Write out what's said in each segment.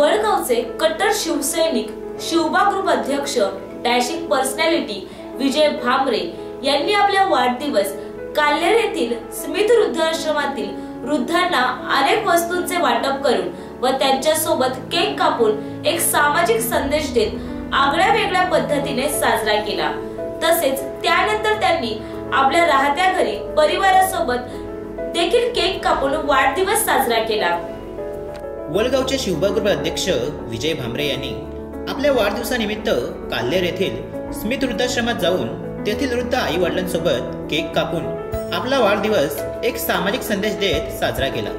वडगावचे कट्टर शिवसैनिक शिवबा ग्रुप अध्यक्ष डॅशिंग पर्सनॅलिटी विजय भामरे यांनी आपला वाढदिवस काल्हेर येथील स्मित वृद्धाश्रमातील वृद्धांना अनेक वस्तूंचे वाटप करून व त्यांच्यासोबत केक कापून एक सामाजिक संदेश देत आगळ्या वेगळ्या पद्धतीने साजरा केला. तसेच त्यानंतर त्यांनी आपल्या राहत्या घरी परिवारासोबत देखील केक कापून वाढदिवस साजरा केला. वलगावचे शिवबागृह अध्यक्ष विजय भांबरे यांनी आपल्या वाढदिवसानिमित्त काल्हेर येथील स्मित वृद्धाश्रमात जाऊन तेथील वृद्ध आई वडिलांसोबत केक कापून आपला वाढदिवस एक सामाजिक संदेश देत साजरा केला.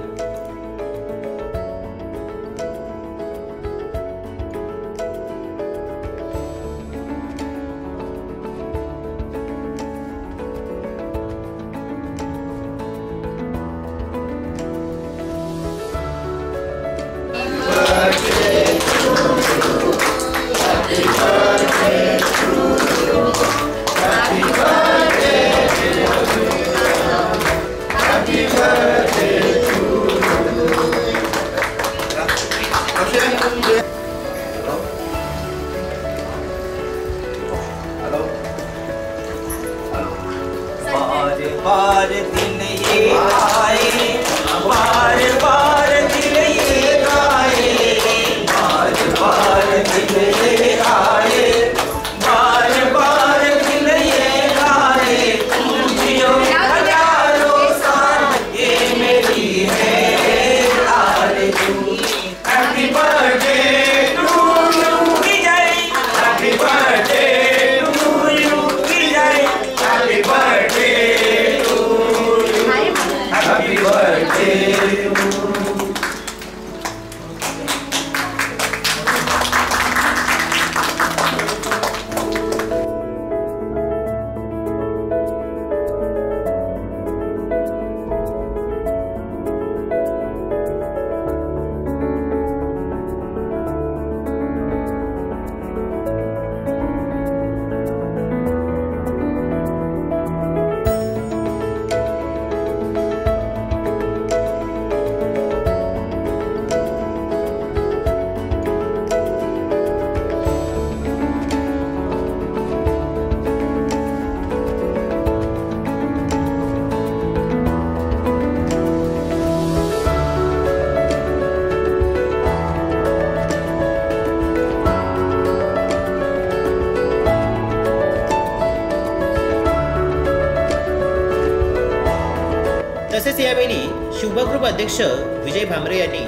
तसेच यावेळी शुभग्रुप अध्यक्ष विजय भांबरे यांनी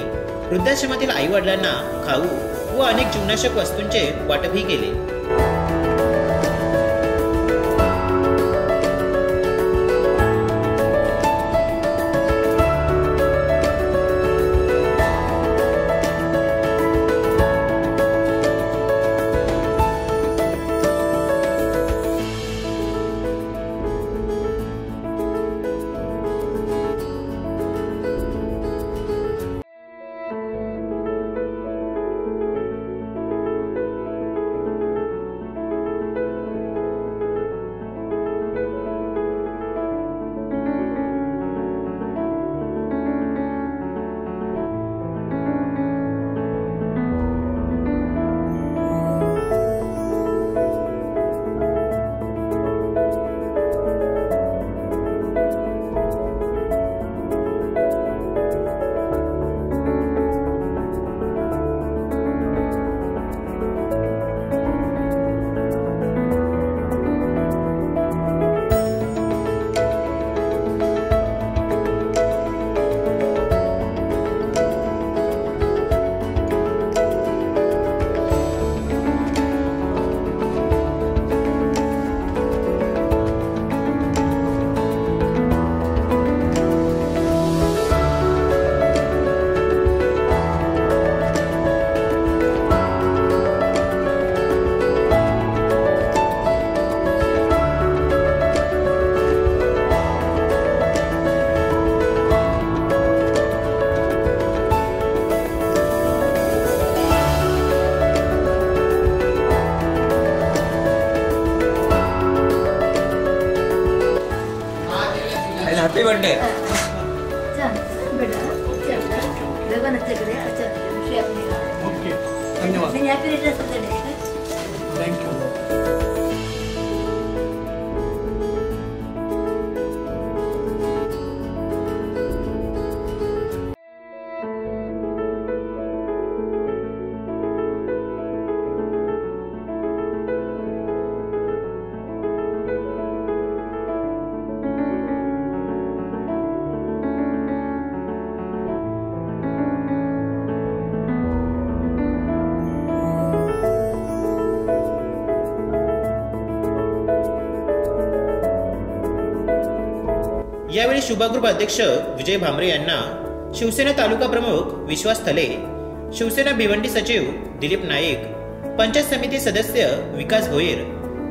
वृद्धाश्रमातील आई वडिलांना खाऊ व अनेक जीवनाशक वस्तूंचे वाटपही केले. शुभागृप अध्यक्ष विजय भांबरे यांना शिवसेना तालुका प्रमुख विश्वास थले शिवसेना भिवंडी सचिव दिलीप नाईक पंचायत समिती सदस्य विकास भोईर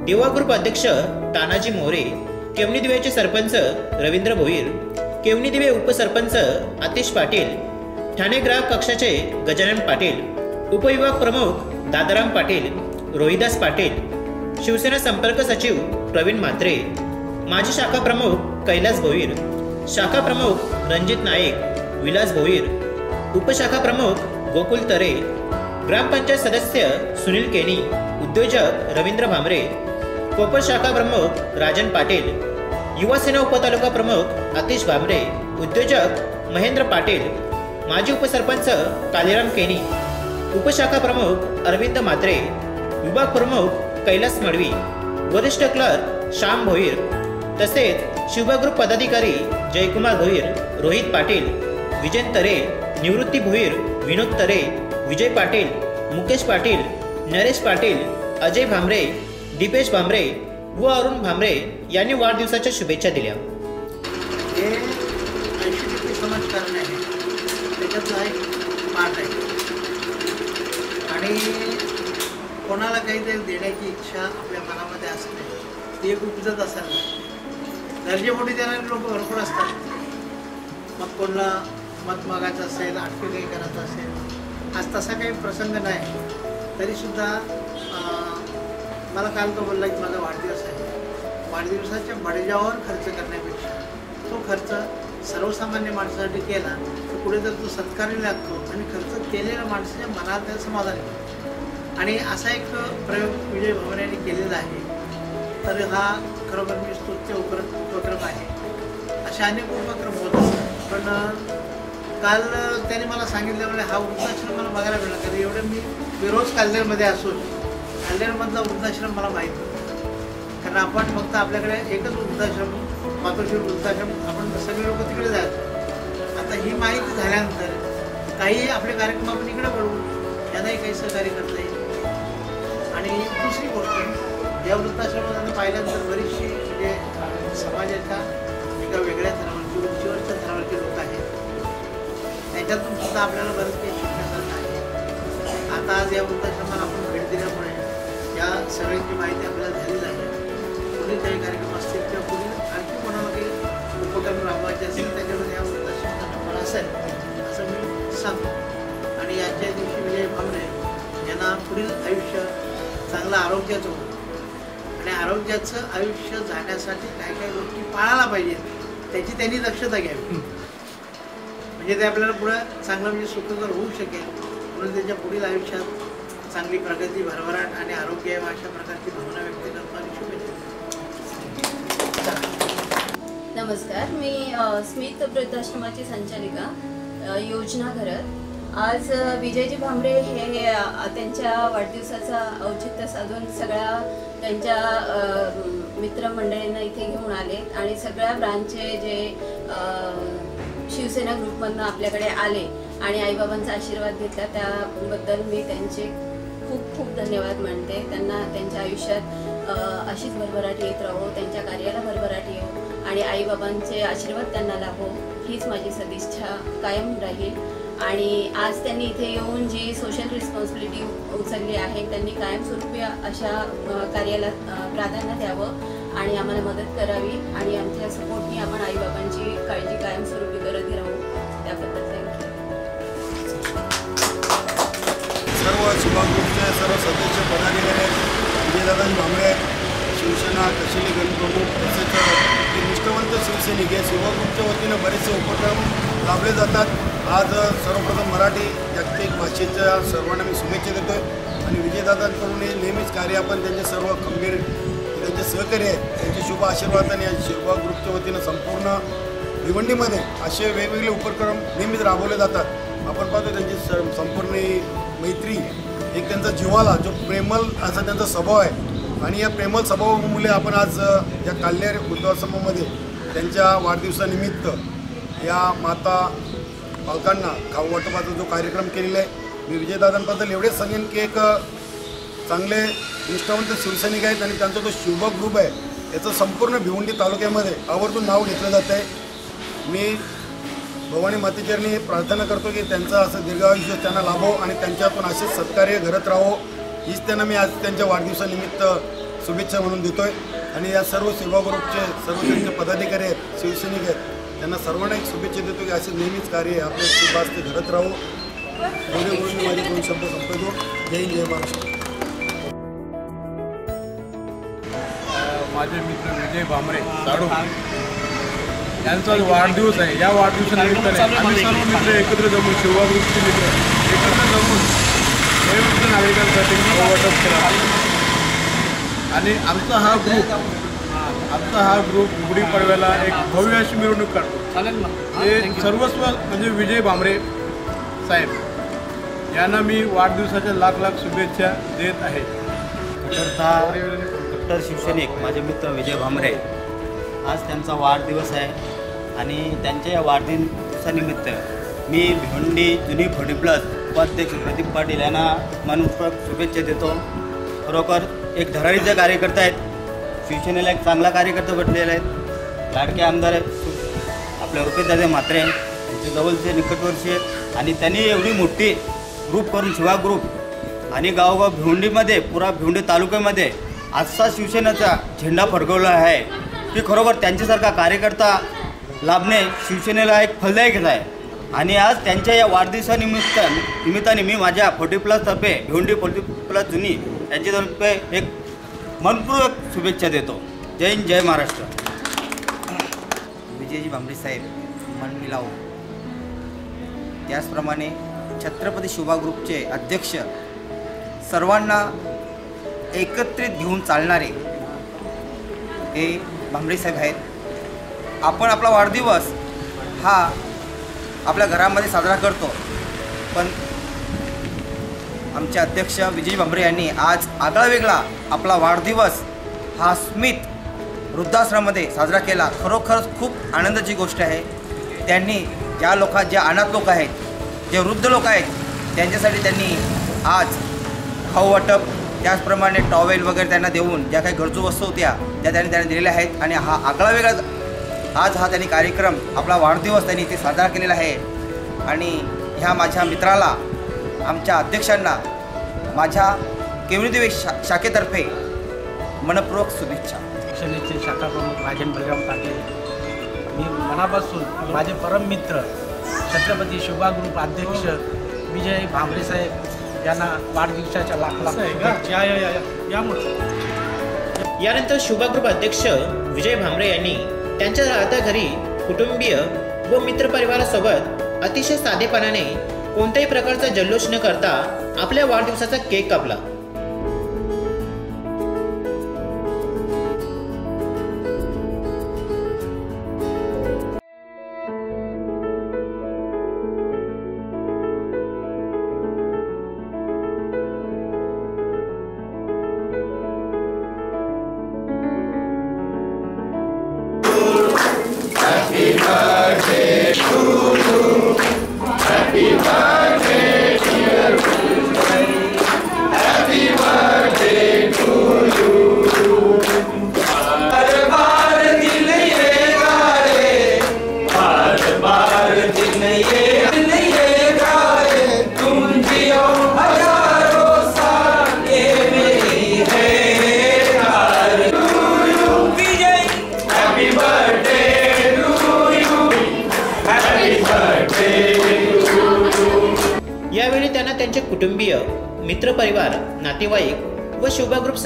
देवा ग्रुप अध्यक्ष तानाजी मोरे केवणी दिव्याचे सरपंच रवींद्र भोईर केवणी दिवे उपसरपंच आतिश पाटील ठाणे ग्राहक कक्षाचे गजानन पाटील उपविभाग प्रमुख दादाराम पाटील रोहिदास पाटील शिवसेना संपर्क सचिव प्रवीण म्हात्रे माजी शाखा प्रमुख कैलास भोईर शाखा प्रमुख रणजित नाईक विलास भोईर उपशाखा प्रमुख गोकुल तरे ग्रामपंचायत सदस्य सुनील केनी उद्योजक रवींद्र भामरे कोपर शाखा प्रमुख राजन पाटील युवासेना उपतालुका प्रमुख आतिश भामरे उद्योजक महेंद्र पाटील माजी उपसरपंच कालीराम केनी उपशाखा प्रमुख अरविंद म्हात्रे विभाग प्रमुख कैलास मडवी वरिष्ठ क्लर्क श्याम भोईर तसेच शिवग्रुप पदाधिकारी जयकुमार भोईर रोहित पाटील विजय तरे निवृत्ती भोईर विनोद तरे विजय पाटील मुकेश पाटील नरेश पाटील अजय भांबरे दीपेश भांबरे व अरुण भांबरे यांनी वाढदिवसाच्या शुभेच्छा दिल्या. हे ऐंशी समाजकारण आहे. त्याच्यातला एक आहे. आणि कोणाला काहीतरी देण्याची इच्छा आपल्या मनामध्ये असते ती एक उपजत असायला दर्जेपोटी देणारे लोक भरपूर असतात. मग कोणाला मत मागायचं असेल आणखी काही करायचं असेल आज तसा काही प्रसंग नाही. तरीसुद्धा मला काल तो बोलला की माझा वाढदिवस आहे. वाढदिवसाच्या बडजावर खर्च करण्यापेक्षा तो खर्च सर्वसामान्य माणसासाठी केला तर पुढे जर तो सत्कार्य लागतो आणि खर्च केलेल्या माणसाच्या मनात समाधान येतं. आणि असा एक प्रयोग विजय भवन यांनी केलेला आहे. तर हा खरोखर मी म्हणजे स्तुत्य उपक्रम उपक्रम आहे. असे अनेक उपक्रम होत असतात. पण काल त्याने मला सांगितल्यामुळे हा वृद्धाश्रम मला बघायला मिळाला. कारण एवढं मी बेरोज रोज कालदेरमध्ये असून कालेरमधला वृद्धाश्रम मला माहीत नव्हता. कारण आपण फक्त आपल्याकडे एकच वृद्धाश्रम मातोश्री वृद्धाश्रम आपण सगळे लोक तिकडे जायचो. आता ही माहिती झाल्यानंतर काही आपले कार्यक्रम आपण इकडे पडू त्यांनाही काही सहकार्य करता येईल. आणि दुसरी गोष्ट या वृद्धाश्रमात पाहिल्यानंतर बरीचशी म्हणजे समाजाच्या एका वेगळ्या थरावरची उंचीवरच्या थरावरचे लोक आहेत. त्याच्यातून सुद्धा आपल्याला बरंच काही शिकण्यासारखं आहे. आता आज या वृत्ताश्रमाला आपण भेट दिल्यामुळे या सगळ्यांची माहिती आपल्याला झालेली आहे. कुणी काही कार्यक्रम असतील किंवा पुढील आणखी कोणाला काही उपक्रम राबवायचे असेल त्याच्यामध्ये या वृत्ताश्रमाचा नंबर असेल असं मी सांगतो. आणि याच्या दिवशी विजय भावने यांना पुढील आयुष्य चांगलं आरोग्याचं होतं आणि आरोग्याचं आयुष्य जाण्यासाठी काही काही गोष्टी पाळायला पाहिजेत त्याची त्यांनी दक्षता घ्यावी. म्हणजे ते आपल्याला पुढं चांगलं म्हणजे सुखकर होऊ शकेल म्हणून त्याच्या पुढील आयुष्यात चांगली प्रगती भरभराट आणि आरोग्य अशा प्रकारची भावना व्यक्त करतो आणि शुभेच्छा नमस्कार मी स्मित वृद्धाश्रमाची संचालिका योजना घरत. आज विजयजी भांबरे हे त्यांच्या वाढदिवसाचा औचित्य साधून सगळ्या त्यांच्या मित्रमंडळींना इथे घेऊन आले आणि सगळ्या ब्रांचचे जे शिवसेना ग्रुपमधनं आपल्याकडे आले आणि आईबाबांचा आशीर्वाद घेतला त्याबद्दल मी त्यांचे खूप खूप धन्यवाद मानते. त्यांना त्यांच्या आयुष्यात अशीच भरभराट येत राहो त्यांच्या कार्याला भरभराट येऊ. आणि आईबाबांचे आशीर्वाद त्यांना लाभो हीच माझी सदिच्छा कायम राहील. आणि आज त्यांनी इथे येऊन जी सोशल रिस्पॉन्सिबिलिटी उचलली आहे त्यांनी कायमस्वरूपी अशा कार्याला प्राधान्य द्यावं आणि आम्हाला मदत करावी आणि आमच्या सपोर्टनी आपण आईबाबांची काळजी कायमस्वरूपी करत राहू. त्याबद्दल थँक्यू सर्व शुभागृहचे सर्व सदस्य पदाधिकारी आहेत. विजयदादा भांबळे शिवसेना कशिली गणप्रमुख तसेच निष्ठावंत शिवसैनिक या शुभागृहच्या वतीनं बरेचसे उपक्रम राबले जातात. आज सर्वप्रथम मराठी जागतिक भाषेच्या सर्वांना मी शुभेच्छा देतो आणि विजयदादांकडून हे नेहमीच कार्य आपण त्यांचे सर्व खंबीर त्यांचे सहकार्य आहेत. त्यांचे शुभ आशीर्वादाने या शिरवा ग्रुपच्या वतीनं संपूर्ण भिवंडीमध्ये असे वेगवेगळे उपक्रम नेहमीच राबवले जातात. आपण पाहतो त्यांची संपूर्ण मैत्री एक त्यांचा जीवाला जो प्रेमल असा त्यांचा स्वभाव आहे आणि या प्रेमल स्वभावामुळे आपण आज या काल्हेर वृद्धाश्रमामध्ये त्यांच्या वाढदिवसानिमित्त या माता पालकांना खाऊ वाटपाचा जो कार्यक्रम केलेला आहे मी विजयदादांबद्दल एवढेच सांगेन की एक चांगले निष्ठावंत शिवसैनिक आहेत आणि त्यांचा जो शुभ ग्रुप आहे याचं संपूर्ण भिवंडी तालुक्यामध्ये आवर्जून नाव घेतलं जात आहे. मी भवानी मातेचरणी प्रार्थना करतो की त्यांचं असं दीर्घायुष्य त्यांना लाभो आणि त्यांच्यातून असेच सत्कार्य घडत राहो. हीच त्यांना मी आज त्यांच्या वाढदिवसानिमित्त शुभेच्छा म्हणून देतोय. आणि या सर्व सेवा ग्रुपचे सर्व त्यांचे पदाधिकारी आहेत शिवसैनिक आहेत त्यांना सर्वांना एक शुभेच्छा देतो की असे नेहमीच कार्य आपल्या सुभाष ते घडत राहू. एवढे बोलून मी माझे दोन शब्द संपवतो. जय हिंद जय महाराष्ट्र. माझे मित्र विजय भामरे. साडू यांचा वाढदिवस आहे या वाढदिवसानिमित्ताने आम्ही सर्व मित्र एकत्र जमून शिवभागृष्टी मित्र एकत्र जमून वाटप केला आणि आमचा हा ग्रुप आमचा हा ग्रुप गुढीपाडव्याला एक भव्य अशी मिरवणूक काढतो. हे सर्वस्व म्हणजे विजय भामरे साहेब. यांना मी वाढदिवसाच्या लाख लाख शुभेच्छा देत आहे. कट्टर शिवसैनिक माझे मित्र विजय भामरे. आज त्यांचा वाढदिवस आहे आणि त्यांच्या या वाढदिवसानिमित्त मी भिवंडी जुनी फोर्टी प्लस उपाध्यक्ष प्रदीप पाटील यांना मनपूर्वक शुभेच्छा देतो. खरोखर एक धडाडीचे कार्यकर्ता आहेत. शिवसेनेला एक चांगला कार्यकर्ता भेटलेला आहेत लाडके आमदार आहेत. आपल्या रुपेशदादा म्हात्रे त्यांचे जवळचे निकटवर्षी आहेत. आणि त्यांनी एवढी मोठी ग्रुप करून शिवा ग्रुप आणि गावगाव भिवंडीमध्ये पुरा भिवंडी तालुक्यामध्ये आजचा शिवसेनेचा झेंडा फडकवला आहे. की खरोखर त्यांच्यासारखा कार्यकर्ता लाभणे शिवसेनेला एक फलदायक आहे. आणि आज त्यांच्या या वाढदिवसानिमित्त निमित्ताने मी माझ्या फोर्टी प्लसतर्फे भिवंडी फोर्टी प्लस जुनी यांच्यातर्फे एक मनपूर्वक शुभेच्छा देतो. जय हिंद जय महाराष्ट्र. विजयजी भांबरे साहेब मन मिलाव. त्याचप्रमाणे छत्रपती शिवबा ग्रुपचे अध्यक्ष सर्वांना एकत्रित घेऊन चालणारे हे भांबरे साहेब आहेत. आपण आपला वाढदिवस हा आपल्या घरामध्ये साजरा करतो. पण आमचे अध्यक्ष विजय भांबरे यांनी आज आगळा वेगळा आपला वाढदिवस हा स्मित वृद्धाश्रमामध्ये साजरा केला. खरोखरच खूप आनंदाची गोष्ट आहे. त्यांनी ज्या लोकात जे अनाथ लोक आहेत जे वृद्ध लोक आहेत त्यांच्यासाठी त्यांनी आज खाऊ वाटप त्याचप्रमाणे टॉवेल वगैरे त्यांना देऊन ज्या काही गरजू वस्तू होत्या त्या त्यांनी त्यांना दिलेल्या आहेत. आणि हा आगळा वेगळा आज हा त्यांनी कार्यक्रम आपला वाढदिवस त्यांनी इथे साजरा केलेला आहे. आणि ह्या माझ्या मित्राला आमच्या अध्यक्षांना माझ्या केवळदेवी शा शाखेतर्फे मनपूर्वक शुभेच्छा. शिक्षणाचे शाखा प्रमुख राजन बलराम काकडे मी मनापासून माझे परम मित्र छत्रपती ग्रुप अध्यक्ष विजय भांबरे साहेब यांना वाढदिवसाच्या लाख लाख शुभेच्छा. या या या या यानंतर शुभा ग्रुप अध्यक्ष विजय भामरे यांनी त्यांच्या राहत्या घरी कुटुंबीय व मित्रपरिवारासोबत अतिशय साधेपणाने कोणत्याही प्रकारचा जल्लोष न करता आपल्या वाढदिवसाचा केक कापला.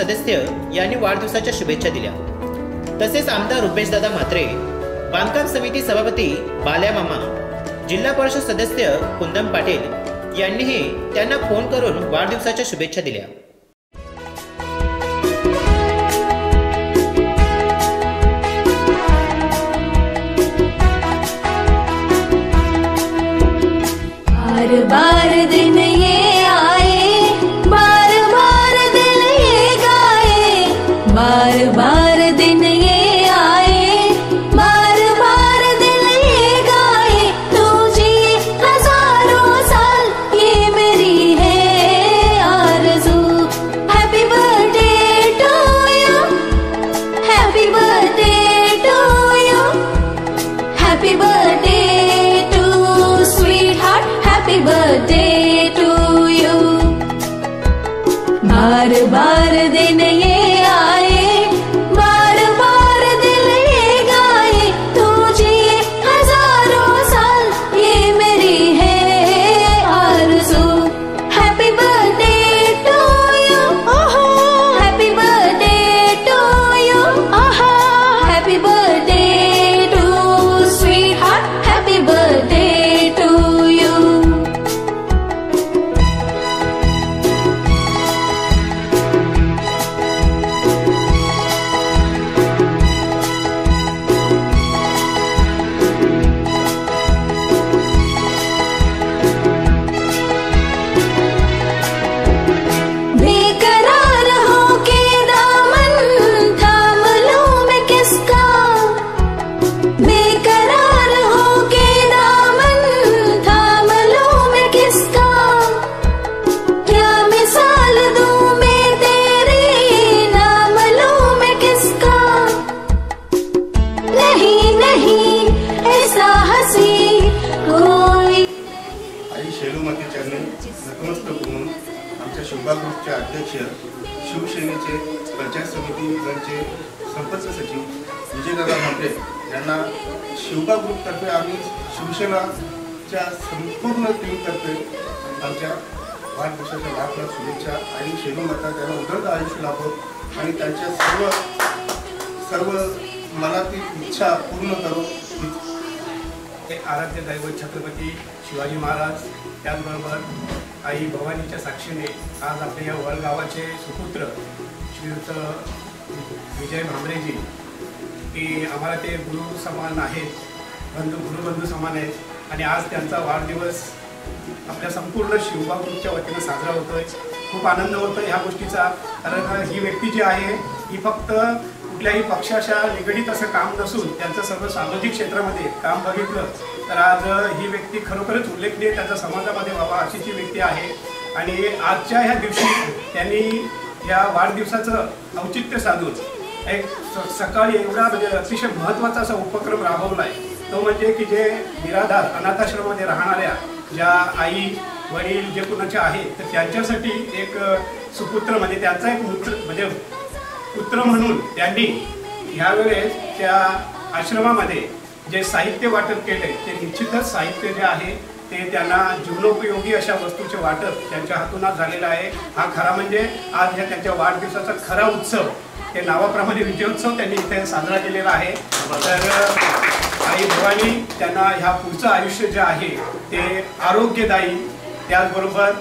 सदस्य यांनी वाढदिवसाच्या शुभेच्छा दिल्या. तसेच आमदार रुपेशदादा म्हात्रे बांधकाम समिती सभापती बाल्या मामा जिल्हा परिषद सदस्य कुंदन पाटील यांनीही त्यांना फोन करून वाढदिवसाच्या शुभेच्छा दिल्या. आपल्या शुभेच्छा आणि शेलूमाता त्यांना उदंड आयुष्य लाभो. आणि त्यांच्या सर्व सर्व मनातील इच्छा पूर्ण करो. हे आराध्य दैवत छत्रपती शिवाजी महाराज त्याचबरोबर आई भवानीच्या साक्षीने आज आपल्या या वळगावाचे सुपुत्र श्रीयुत विजय भांबरेजी की आम्हाला ते गुरु समान आहेत बंधू गुरुबंधू समान आहेत. आणि आज त्यांचा वाढदिवस आपल्या संपूर्ण शिवबा ग्रुपच्या वतीनं साजरा होतोय. खूप आनंद होतो ह्या गोष्टीचा. कारण ही व्यक्ती जी आहे ही फक्त कुठल्याही पक्षाच्या निगडीत असं काम नसून त्यांचं सर्व सामाजिक क्षेत्रामध्ये काम बघितलं तर आज ही व्यक्ती खरोखरच उल्लेखनीय त्याचा समाजामध्ये व्हावा अशी जी व्यक्ती आहे. आणि आजच्या ह्या दिवशी त्यांनी या वाढदिवसाचं औचित्य साधून एक सकाळी एवढा म्हणजे अतिशय महत्त्वाचा असा उपक्रम राबवला आहे तो म्हणजे की जे निराधार अनाथाश्रमामध्ये राहणाऱ्या ज्या आई वडील जे कुणाचे आहेत तर त्यांच्यासाठी एक सुपुत्र म्हणजे त्यांचा एक मित्र म्हणजे पुत्र म्हणून त्यांनी ह्यावेळेस त्या आश्रमामध्ये जे साहित्य वाटप केले ते निश्चितच साहित्य जे आहे ते त्यांना जीवनोपयोगी अशा वस्तूचे वाटप त्यांच्या हातूनच झालेलं आहे. हा खरा म्हणजे आज ह्या त्यांच्या वाढदिवसाचा खरा उत्सव. ते नावाप्रमाणे विजयोत्सव त्यांनी इथे साजरा केलेला आहे. तर आई भवानी त्यांना ह्या पुढचं आयुष्य जे आहे ते आरोग्यदायी त्याचबरोबर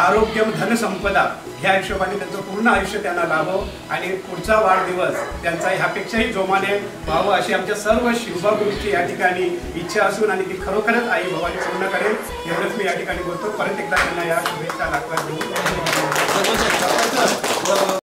आरोग्य धनसंपदा ह्या हिशोबाने त्यांचं पूर्ण आयुष्य त्यांना लाभो आणि पुढचा वाढदिवस त्यांचा ह्यापेक्षाही जोमाने व्हावं अशी आमच्या सर्व शिवबा या ठिकाणी इच्छा असून आणि ती खरोखरच आई भवानी पूर्ण करेल एवढंच मी या ठिकाणी बोलतो. परत एकदा त्यांना या शुभेच्छा दाखवा देऊ